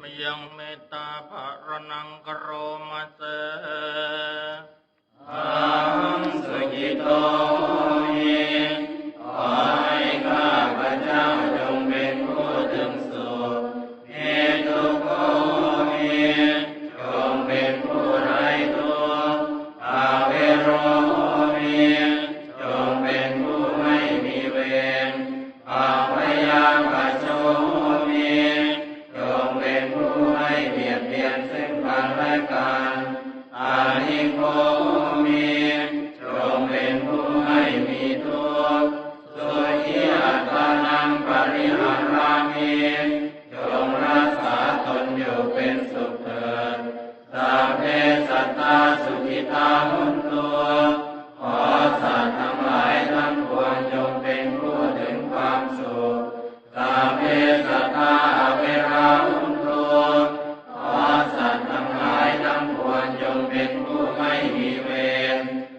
มยังเมตตาภารนังกโรมาเส โคมีจงเป็นผู้ไม่มีทุกข์สุทิอัตานังปริหารามิจงรักษาตนอยู่เป็นสุขเถิดสัเพสตาสุขิตาหุน